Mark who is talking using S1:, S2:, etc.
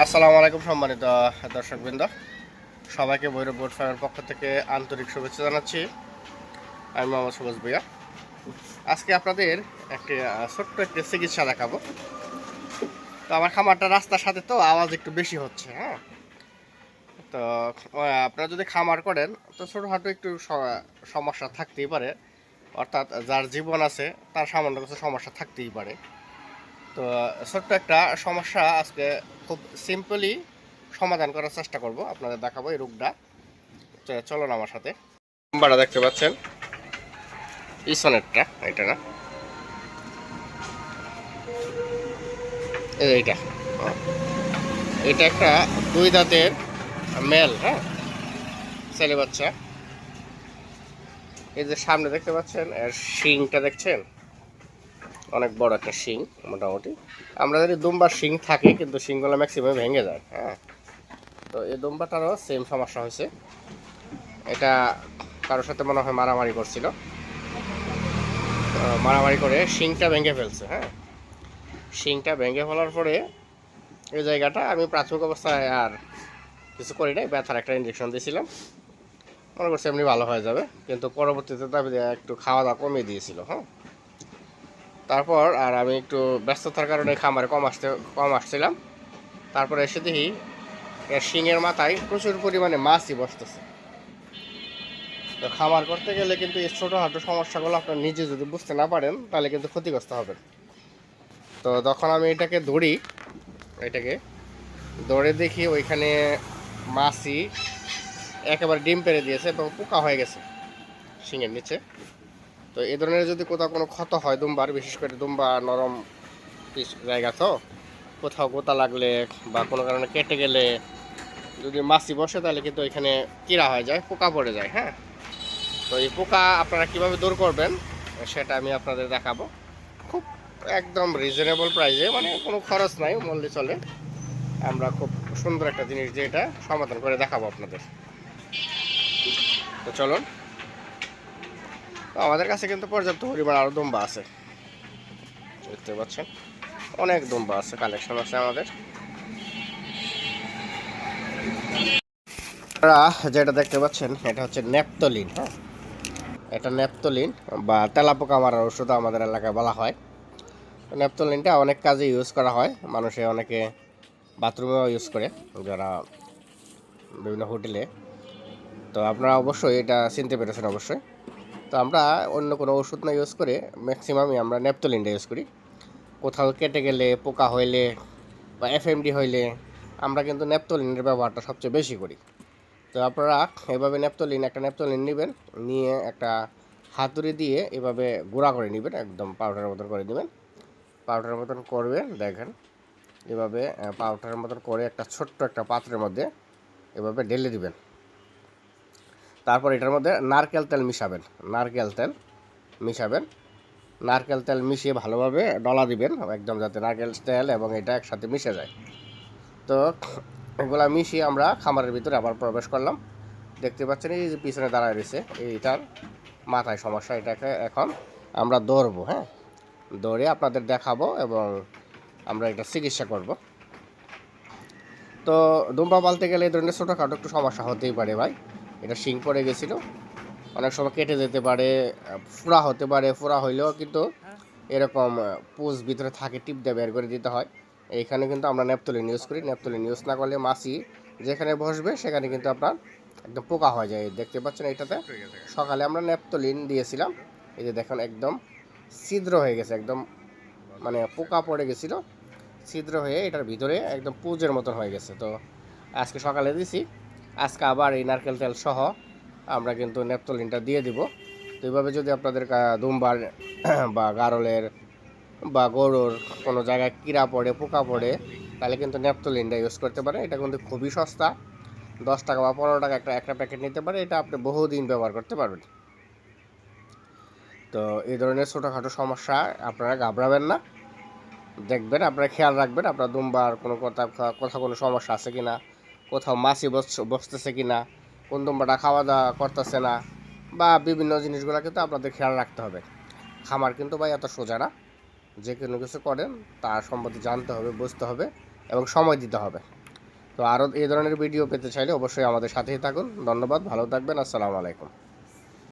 S1: আসসালামু আলাইকুম সম্মানিত দর্শকবৃন্দ। সবাইকে ভৈরব বোর্ড ফার্মের পক্ষ থেকে আন্তরিক শুভেচ্ছা জানাচ্ছি। আমি মোহাম্মদ সুভাষ ভুইয়া। আজকে আপনাদের একটি ছোট্ট একটি চিকিৎসা দেখাবো। তো আমার খামারটা রাস্তার সাথে তো আওয়াজ একটু বেশি হচ্ছে হ্যাঁ। তো আপনারা যদি খামার করেন, তো ছোটোখাটো একটু সমস্যা থাকতেই পারে। অর্থাৎ যার জীবন আছে, তার সামান্য কিছু সমস্যা থাকতেই পারে। তো ছোট্ট একটা সমস্যা আজকে খুব সিম্পলি সমাধান করার চেষ্টা করব। আপনাদের দেখাবো এই রোগটা। তো চলুন আমার সাথে। নাম্বারটা দেখতে পাচ্ছেন। ইসনেরটা এটা না? এইটা। এটা একটা দুই দাঁতের মেল হ্যাঁ? ছেলে বাচ্চা। এই যে সামনে দেখতে পাচ্ছেন, এর শিংটা দেখছেন? অনেক বড় একটা শিং, মোটামুটি। আমরা যদি দুম্বার শিং থাকে, কিন্তু শিংগুলো ম্যাক্সিমাম ভেঙে যায় হ্যাঁ। তো এই দুম্বাটারও সেম সমস্যা হয়েছে। এটা কারোর সাথে মনে হয় মারামারি করছিল। তো মারামারি করে শিংটা ভেঙে ফেলছে হ্যাঁ। শিংটা ভেঙে ফেলার পরে এই জায়গাটা আমি প্রাথমিক অবস্থায় আর কিছু করি নাই, ব্যথার একটা ইঞ্জেকশন দিয়েছিলাম। মনে করছি এমনি ভালো হয়ে যাবে, কিন্তু পরবর্তীতে দাবি একটু খাওয়া দাওয়া কমিয়ে দিয়েছিল হ্যাঁ। তারপর আর আমি একটু ব্যস্ততার কারণে খামারে কম আসতে, কম আসছিলাম। তারপরে এসে দেখি এর শিঙের মাথায় প্রচুর পরিমাণে মাছই বসতেছে। তো খামার করতে গেলে কিন্তু এই ছোটোখাটো সমস্যাগুলো আপনার নিজে যদি বুঝতে না পারেন, তাহলে কিন্তু ক্ষতিগ্রস্ত হবেন তো তখন আমি এটাকে ধরি, এটাকে ধরে দেখি ওইখানে মাছই একেবারে ডিম পেরে দিয়েছে এবং পোকা হয়ে গেছে শিঙের নিচে। তো এই ধরনের যদি কোথাও কোনো ক্ষত হয়, দুম্বার, বিশেষ করে দুম্বা নরম জায়গা তো, কোথাও গোতা লাগলে বা কোনো কারণে কেটে গেলে যদি মাছি বসে, তাহলে কিন্তু এখানে কিরা হয়ে যায়, পোকা পড়ে যায় হ্যাঁ? তো এই পোকা আপনারা কীভাবে দূর করবেন, সেটা আমি আপনাদের দেখাবো। খুব একদম রিজনেবল প্রাইসে মানে কোনো খরচ নাই মূল্যে চলে। আমরা খুব সুন্দর একটা জিনিস দিয়ে এটা সমাধান করে দেখাবো আপনাদের। তো চলুন। তো আমাদের কাছে কিন্তু পর্যাপ্ত পরিমাণ আরও দুম্বা আছে। দেখতে পাচ্ছেন? অনেক দুম্বা আছে কালেকশন আছে আমাদের। যেটা দেখতে পাচ্ছেন, এটা হচ্ছে ন্যাপতলিন হ্যাঁ? এটা ন্যাপতলিন বা তেলাপোকা মারার ওষুধ আমাদের এলাকায় বলা হয়। ন্যাপতলিনটা অনেক কাজে ইউজ করা হয়, মানুষে অনেকে বাথরুমেও ইউজ করে, যারা বিভিন্ন হোটেলে। তো আপনারা অবশ্যই এটা চিনতে পেরেছেন অবশ্যই। তো আমরা অন্য কোনো ওষুধ না ইউজ করে ম্যাক্সিমামই আমরা ন্যাপথলিনটা ইউজ করি। কোথাও কেটে গেলে, পোকা হইলে বা এফএমডি হইলে আমরা কিন্তু ন্যাপথলিনের ব্যবহারটা সবচেয়ে বেশি করি। তো আপনারা এভাবে ন্যাপথলিন একটা ন্যাপথলিন নেবেন, নিয়ে একটা হাতুড়ি দিয়ে এভাবে গুঁড়া করে নেবেন, একদম পাউডারের মতন করে নেবেন। পাউডারের মতন করবেন, দেখেন। এভাবে পাউডারের মতন করে একটা ছোট্ট একটা পাত্রের মধ্যে এভাবে ঢেলে দিবেন। তারপর এটার মধ্যে নারকেল তেল মিশাবেন, নারকেল তেল মিশাবেন। নারকেল তেল মিশিয়ে ভালোভাবে ডলা দিবেন, একদম যাতে নারকেল তেল এবং এটা একসাথে মিশে যায়। তো এগুলা মিশিয়ে আমরা খামারের ভিতরে আবার প্রবেশ করলাম। দেখতে পাচ্ছেন এই যে পিছনে দাঁড়ায় রয়েছে, এইটার মাথায় সমস্যা, এটাকে এখন আমরা দৌড়বো হ্যাঁ? দৌড়ে আপনাদের দেখাবো এবং আমরা এটা চিকিৎসা করব। তো দুম্বা পালতে গেলে এই ধরনের ছোটোখাটো একটু সমস্যা হতেই পারে ভাই। এটা শিং পড়ে গেছিল। অনেক সময় কেটে যেতে পারে ফোড়া হতে পারে ফোড়া হইলেও কিন্তু এরকম পুজ ভিতরে থাকে, টিপ দিয়ে বের করে দিতে হয়। এইখানে কিন্তু আমরা ন্যাপতলিন ইউজ করি। ন্যাপতলিন ইউজ না করলে মাছি যেখানে বসবে, সেখানে কিন্তু আপনার একদম পোকা হয়ে যায়। দেখতে পাচ্ছেন এটাতে সকালে আমরা ন্যাপতলিন দিয়েছিলাম। এই যে দেখুন, একদম ছিদ্র হয়ে গেছে, একদম মানে পোকা পড়ে গেছিল। ছিদ্র হয়ে এটার ভিতরে একদম পুজের মতন হয়ে গেছে। তো আজকে সকালে দিছি। আজকে আবার এই নারকেল তেল সহ আমরা কিন্তু ন্যাপথলিনটা দিয়ে দিব। তো এইভাবে যদি আপনাদের কা- দুম্বার বা গারলের বা গরুর কোনো জায়গায় কিরা পড়ে, পোকা পড়ে, তাহলে কিন্তু ন্যাপথলিনটা ইউজ করতে পারে এটা কিন্তু খুবই সস্তা। দশ টাকা বা পনেরো টাকা একটা একটা প্যাকেট নিতে পারে। এটা আপনি বহুদিন ব্যবহার করতে পারবেন। তো এই ধরনের ছোটোখাটো সমস্যা আপনারা ঘাবড়াবেন না। দেখবেন, আপনারা খেয়াল রাখবেন আপনার দুমবার কোনো কথা কোথাও কোনো সমস্যা আছে কিনা। কোথাও মাছি বসতেছে কি না কোন দুম্বাটা খাওয়া দাওয়া করতেছে না, বা বিভিন্ন জিনিসগুলো কিন্তু আপনাদের খেয়াল রাখতে হবে। খামার কিন্তু ভাই এত সোজা না। যে কোনো কিছু করেন, তার সম্বন্ধে জানতে হবে, বুঝতে হবে এবং সময় দিতে হবে। তো আরও এই ধরনের ভিডিও পেতে চাইলে অবশ্যই আমাদের সাথেই থাকুন। ধন্যবাদ, ভালো থাকবেন, আসসালামু আলাইকুম।